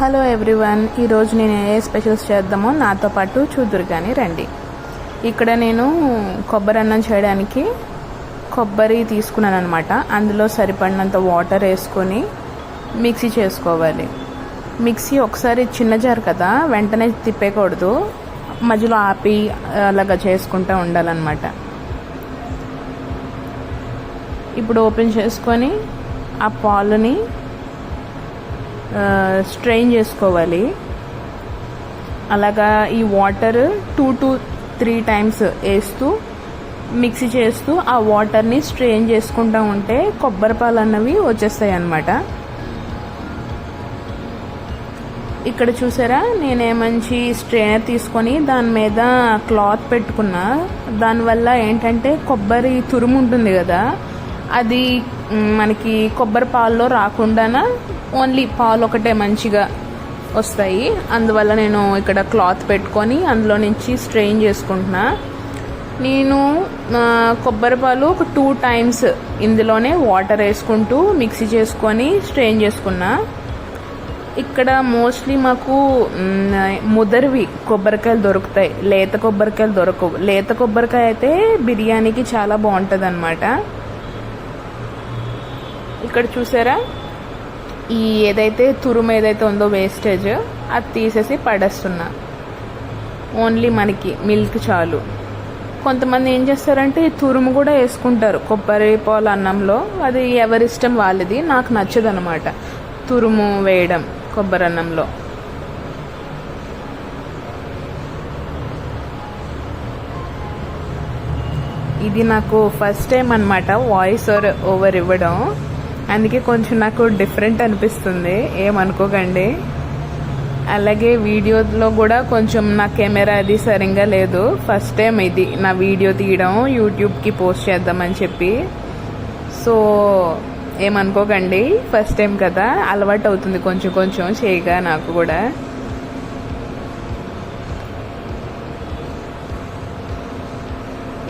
Hello everyone ఈరోజు నేను ఏ specials చేద్దామో నాతో పాటు చూదురు కానీ రండి. ఇక్కడ నేను కొబ్బరి అన్నం చేయడానికి కొబ్బరి తీసుకున్నాను అనమాట అందులో సరిపడినంత వాటర్ వేసుకొని మిక్సీ చేసుకోవాలి. మిక్సీ ఒకసారి చిన్న జారు కదా వెంటనే తిప్పేయకూడదు. మధ్యలో ఆపి అలాగా చేసుకుంటూ ఉండాలన్నమాట. ఇప్పుడు ఓపెన్ చేసుకొని ఆ పాలుని స్ట్రెయిన్ చేసుకోవాలి. అలాగా ఈ water two to three times వేస్తూ మిక్సీ చేస్తూ ఆ వాటర్ని స్ట్రెయిన్ చేసుకుంటూ ఉంటే కొబ్బరి పాలు అన్నవి వచ్చేస్తాయి అన్నమాట. ఇక్కడ చూసారా? నేనే మంచి స్ట్రెయినర్ తీసుకొని దాని మీద క్లాత్ పెట్టుకున్నా. దానివల్ల ఏంటంటే కొబ్బరి తురుము ఉంటుంది కదా? అది మనకి కొబ్బరి పాల్లో రాకుండా ఓన్లీ పాలు ఒకటే మంచిగా వస్తాయి. అందువల్ల నేను ఇక్కడ క్లాత్ పెట్టుకొని అందులో నుంచి స్ట్రెయిన్ చేసుకుంటున్నా. నేను కొబ్బరి పాలు ఒక టూ టైమ్స్ ఇందులోనే వాటర్ వేసుకుంటూ మిక్సీ చేసుకొని స్ట్రెయిన్ చేసుకున్నా. ఇక్కడ మోస్ట్లీ మాకు ముదరివి కొబ్బరికాయలు దొరుకుతాయి. లేత కొబ్బరికాయలు దొరకవు. లేత కొబ్బరికాయ అయితే బిర్యానీకి చాలా బాగుంటుంది అనమాట ఇక్కడ చూసారా? ఈ ఏదైతే తురుము ఏదైతే ఉందో వేస్టేజ్ అది తీసేసి పడేస్తున్నా. ఓన్లీ మనకి మిల్క్ చాలు. కొంతమంది ఏం చేస్తారంటే ఈ తురుము కూడా వేసుకుంటారు. కొబ్బరి పాలు అన్నంలో. అది ఎవరిష్టం వాళ్ళది. నాకు నచ్చదు అనమాట తురుము వేయడం కొబ్బరి అన్నంలో. ఇది నాకు ఫస్ట్ టైం అనమాట వాయిస్ ఓవర్ ఇవ్వడం. అందుకే కొంచెం నాకు డిఫరెంట్ అనిపిస్తుంది. ఏమనుకోకండి అలాగే వీడియోలో కూడా కొంచెం నా కెమెరా అది సరిగ్గా లేదు. ఫస్ట్ టైం ఇది. నా వీడియో తీయడం యూట్యూబ్కి పోస్ట్ చేద్దామని చెప్పి. సో ఏమనుకోకండి ఫస్ట్ టైం కదా. అలవాటు అవుతుంది కొంచెం కొంచెం చేయగా నాకు కూడా.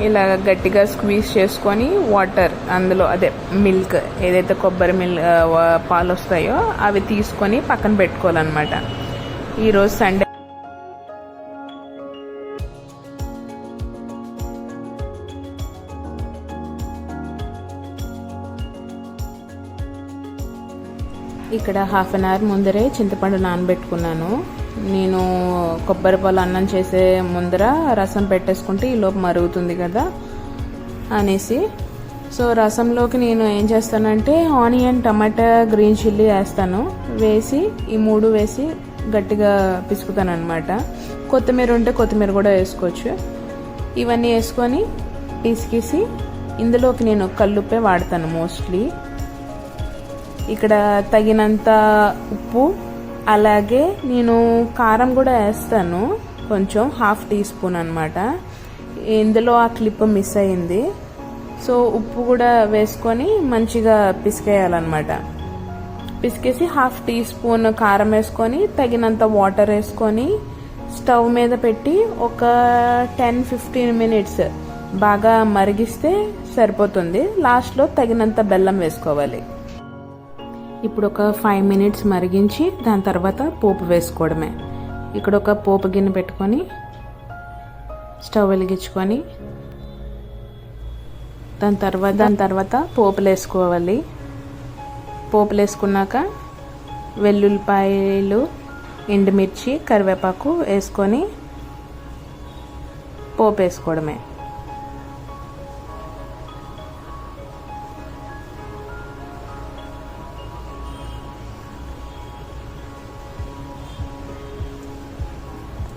ఇలా గట్టిగా స్క్వీజ్ చేసుకొని వాటర్ అందులో అదే మిల్క్ ఏదైతే కొబ్బరి మిల్క్ పాలు వస్తాయో అవి తీసుకొని పక్కన పెట్టుకోవాలన్నమాట. ఈరోజు సండే ఇక్కడ హాఫ్ అన్ అవర్ ముందరే చింతపండు నానబెట్టుకున్నాను. నేను కొబ్బరి పాలు అన్నం చేసే ముందర రసం పెట్టేసుకుంటే ఈ లోపు మరుగుతుంది కదా అనేసి. సో రసంలోకి నేను ఏం చేస్తానంటే ఆనియన్ టమాటా గ్రీన్ చిల్లీ వేస్తాను. వేసి ఈ మూడు వేసి గట్టిగా పిసుకుతాను అనమాట కొత్తిమీర ఉంటే కొత్తిమీర కూడా వేసుకోవచ్చు. ఇవన్నీ వేసుకొని పిసికేసి ఇందులోకి నేను కల్లుప్పే వాడతాను మోస్ట్లీ. ఇక్కడ తగినంత ఉప్పు అలాగే నేను కారం కూడా వేస్తాను. కొంచెం హాఫ్ టీ స్పూన్ అనమాట ఇందులో ఆ క్లిప్ మిస్ అయింది. సో ఉప్పు కూడా వేసుకొని మంచిగా పిసికేయాలన్నమాట. పిసికేసి హాఫ్ టీ స్పూన్ కారం వేసుకొని తగినంత వాటర్ వేసుకొని స్టవ్ మీద పెట్టి ఒక టెన్ ఫిఫ్టీన్ మినిట్స్ బాగా మరిగిస్తే సరిపోతుంది. లాస్ట్లో తగినంత బెల్లం వేసుకోవాలి. ఇప్పుడు ఒక ఫైవ్ మినిట్స్ మరిగించి దాని తర్వాత పోపు వేసుకోవడమే. ఇక్కడ ఒక పోపు గిన్నె పెట్టుకొని స్టవ్ వెలిగించుకొని దాని తర్వాత దాని తర్వాత పోపులు వేసుకోవాలి పోపులు వేసుకున్నాక వెల్లుల్లిపాయలు ఎండుమిర్చి కరివేపాకు వేసుకొని పోపు వేసుకోవడమే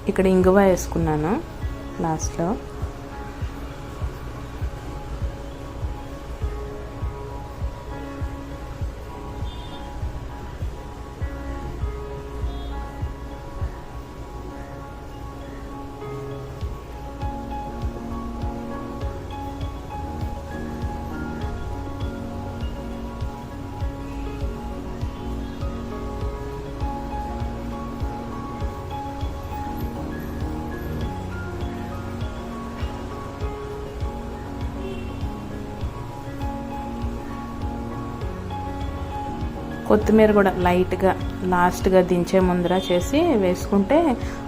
ఇక్కడ ఇంగువ వేసుకున్నాను లాస్ట్లో. కొత్తిమీర కూడా లైట్గా లాస్ట్గా దించే ముందర చేసి వేసుకుంటే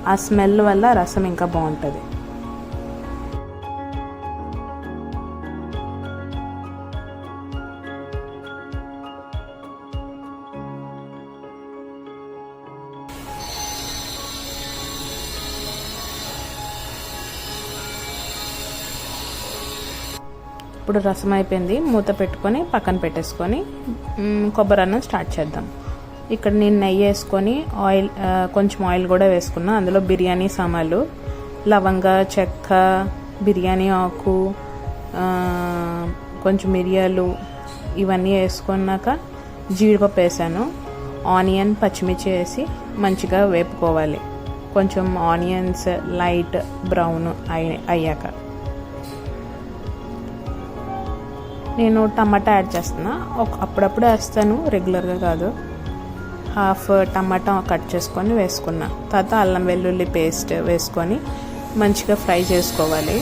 ఆ స్మెల్ వల్ల రసం ఇంకా బాగుంటుంది. ఇప్పుడు రసం అయిపోయింది. మూత పెట్టుకొని పక్కన పెట్టేసుకొని కొబ్బరి అన్నం స్టార్ట్ చేద్దాం. ఇక్కడ నేను నెయ్యి వేసుకొని ఆయిల్ కొంచెం ఆయిల్ కూడా వేసుకున్నా. అందులో బిర్యానీ సామాన్లు లవంగ చెక్క బిర్యానీ ఆకు కొంచెం మిరియాలు ఇవన్నీ వేసుకున్నాక జీడిపప్పు వేసాను. ఆనియన్ పచ్చిమిర్చి వేసి మంచిగా వేపుకోవాలి. కొంచెం ఆనియన్స్ లైట్ బ్రౌన్ అయ్యాక. నేను టమాటా యాడ్ చేస్తున్నా. అప్పుడప్పుడు వేస్తాను రెగ్యులర్గా కాదు. హాఫ్ టమాటా కట్ చేసుకొని వేసుకున్నా. తర్వాత అల్లం వెల్లుల్లి పేస్ట్ వేసుకొని మంచిగా ఫ్రై చేసుకోవాలి.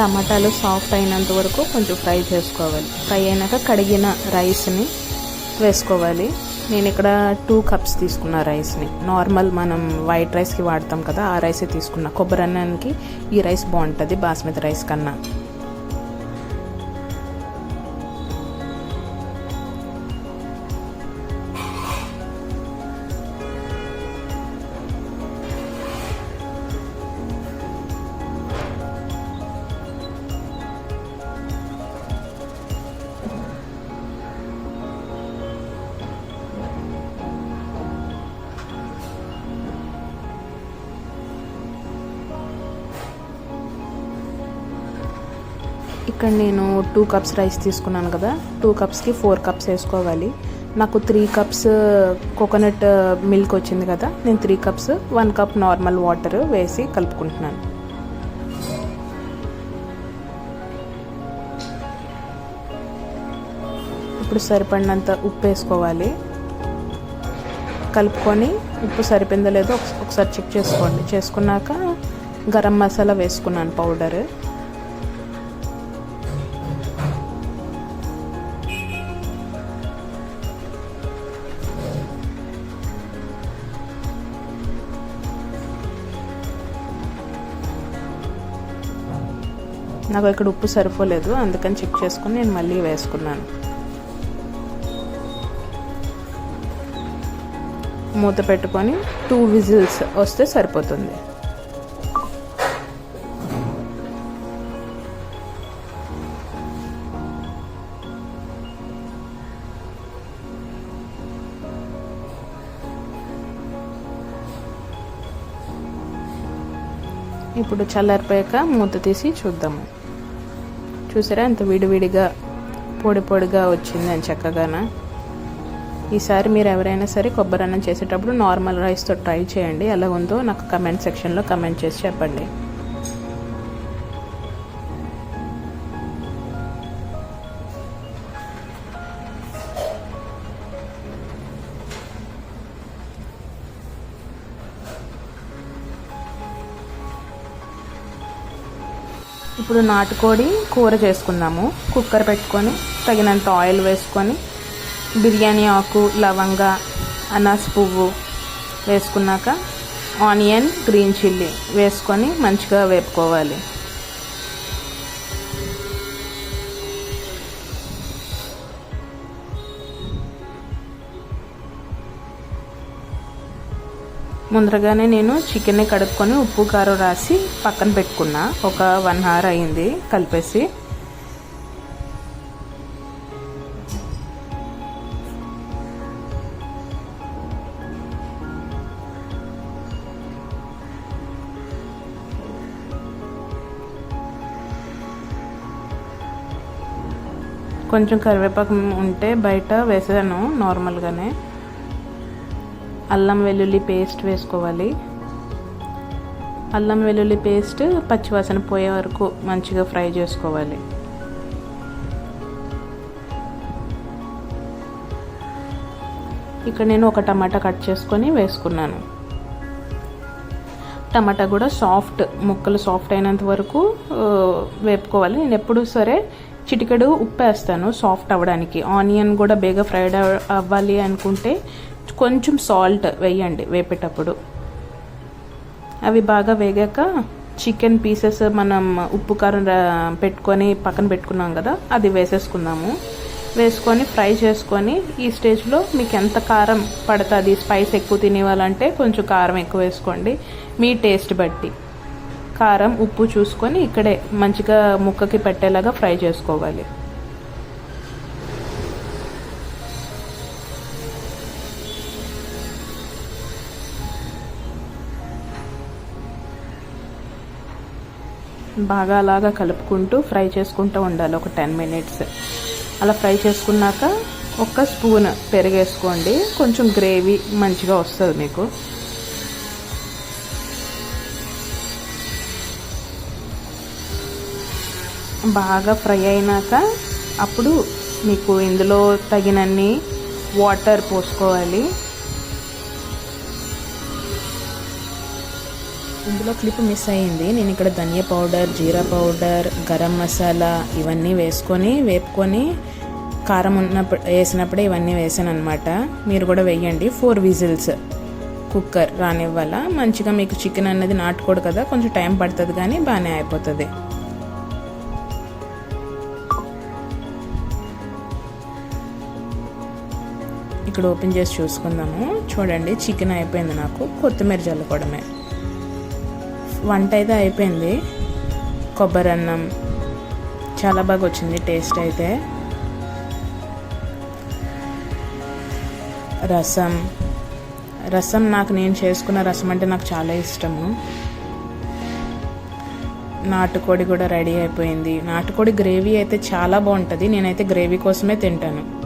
టమాటాలు సాఫ్ట్ అయినంత వరకు కొంచెం ఫ్రై చేసుకోవాలి. ఫ్రై అయినాక కడిగిన రైస్ని వేసుకోవాలి. నేను ఇక్కడ టూ కప్స్ తీసుకున్న రైస్ని. నార్మల్ మనం వైట్ రైస్కి వాడతాం కదా ఆ రైసే తీసుకున్నా. కొబ్బరి అన్నానికి ఈ రైస్ బాగుంటుంది బాస్మతి రైస్ కన్నా. ఇక్కడ నేను టూ కప్స్ రైస్ తీసుకున్నాను కదా. టూ కప్స్కి ఫోర్ కప్స్ వేసుకోవాలి. నాకు త్రీ కప్స్ కోకోనట్ మిల్క్ వచ్చింది కదా. నేను three cups one cup normal water వేసి కలుపుకుంటున్నాను. ఇప్పుడు సరిపడినంత ఉప్పు వేసుకోవాలి. కలుపుకొని ఉప్పు సరిపోయిందో లేదో ఒకసారి చెక్ చేసుకోండి. చేసుకున్నాక గరం మసాలా వేసుకున్నాను పౌడర్ నాకు ఇక్కడ ఉప్పు సరిపోలేదు అందుకని చెక్ చేసుకుని నేను మళ్ళీ వేసుకున్నాను. మూత పెట్టుకొని టూ విజిల్స్ వస్తే సరిపోతుంది. ఇప్పుడు చల్లారిపోయాక మూత తీసి చూద్దాము. చూసారా? ఎంత విడివిడిగా పొడి పొడిగా వచ్చిందని చక్కగాన? ఈసారి మీరు ఎవరైనా సరే కొబ్బరి అన్నం చేసేటప్పుడు నార్మల్ రైస్తో ట్రై చేయండి. ఎలా ఉందో నాకు కమెంట్ సెక్షన్లో కమెంట్ చేసి చెప్పండి. ఇప్పుడు నాటుకోడి కూర చేసుకుందాము. కుక్కర్ పెట్టుకొని తగినంత ఆయిల్ వేసుకొని బిర్యానీ ఆకు లవంగ అనాస్ పువ్వు వేసుకున్నాక ఆనియన్ గ్రీన్ చిల్లీ వేసుకొని మంచిగా వేపుకోవాలి. ముందరగానే నేను చికెన్ని కడుక్కొని ఉప్పు కారం రాసి పక్కన పెట్టుకున్నా. ఒక వన్ అవర్ అయింది కలిపేసి. కొంచెం కరివేపాకు ఉంటే బయట వేసాను నార్మల్గానే. అల్లం వెల్లుల్లి పేస్ట్ వేసుకోవాలి. అల్లం వెల్లుల్లి పేస్ట్ పచ్చివాసన పోయే వరకు మంచిగా ఫ్రై చేసుకోవాలి. ఇక్కడ నేను ఒక టమాటా కట్ చేసుకొని వేసుకున్నాను. టమాటా కూడా సాఫ్ట్ ముక్కలు సాఫ్ట్ అయినంత వరకు వేపుకోవాలి. నేను ఎప్పుడు సరే చిటికెడు ఉప్పు వేస్తాను సాఫ్ట్ అవ్వడానికి. ఆనియన్ కూడా బేగా ఫ్రైడ్ అవ్వాలి అనుకుంటే కొంచెం సాల్ట్ వేయండి వేపేటప్పుడు. అవి బాగా వేగాక చికెన్ పీసెస్ మనం ఉప్పు కారం పెట్టుకొని పక్కన పెట్టుకున్నాం కదా అది వేసేసుకుందాము. వేసుకొని ఫ్రై చేసుకొని ఈ స్టేజ్లో మీకు ఎంత కారం పడుతుంది స్పైస్ ఎక్కువ తినేవాలంటే కొంచెం కారం ఎక్కువ వేసుకోండి. మీ టేస్ట్ బట్టి. కారం ఉప్పు చూసుకొని ఇక్కడే మంచిగా ముక్కకి పెట్టేలాగా ఫ్రై చేసుకోవాలి. బాగా అలాగా కలుపుకుంటూ ఫ్రై చేసుకుంటూ ఉండాలి. ఒక టెన్ మినిట్స్. అలా ఫ్రై చేసుకున్నాక ఒక స్పూన్ పెరిగేసుకోండి. కొంచెం గ్రేవీ మంచిగా వస్తుంది మీకు. బాగా ఫ్రై అయినాక అప్పుడు మీకు ఇందులో తగినన్ని వాటర్ పోసుకోవాలి. ఇందులో క్లిప్ మిస్ అయ్యింది. నేను ఇక్కడ ధనియా పౌడర్ జీరా పౌడర్ గరం మసాలా ఇవన్నీ వేసుకొని వేపుకొని కారం ఉన్నప్పుడు వేసినప్పుడే ఇవన్నీ వేసాను అనమాట మీరు కూడా వేయండి. ఫోర్ విజిల్స్ కుక్కర్ రానివ్వాల? మంచిగా మీకు చికెన్ అనేది నాటుకోడు కదా కొంచెం టైం పడుతుంది కానీ బాగానే అయిపోతుంది. ఇక్కడ ఓపెన్ చేసి చూసుకుందాము. చూడండి చికెన్ అయిపోయింది నాకు. కొత్తిమీర చల్లుకోవడమే వంట అయితే అయిపోయింది. కొబ్బరి అన్నం చాలా బాగా వచ్చింది టేస్ట్ అయితే. రసం. రసం నాకు నేను చేసుకున్న రసం అంటే నాకు చాలా ఇష్టము. నాటుకోడి కూడా రెడీ అయిపోయింది. నాటుకోడి గ్రేవీ అయితే చాలా బాగుంటుంది. నేనైతే గ్రేవీ కోసమే తింటాను.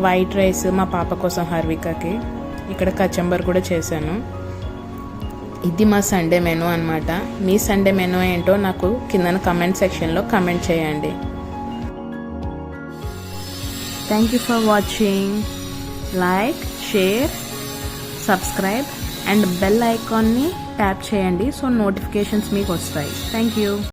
వైట్ రైస్ మా పాప కోసం హర్వికకి. ఇక్కడ కచంబర్ కూడా చేశాను. ఇది మా సండే మెనూ అనమాట మీ సండే మెనూ ఏంటో నాకు కింద కమెంట్ సెక్షన్లో కమెంట్ చేయండి. Thank you for watching like share subscribe and bell ఐకాన్ని ట్యాప్ చేయండి సో నోటిఫికేషన్స్ మీకు వస్తాయి. Thank you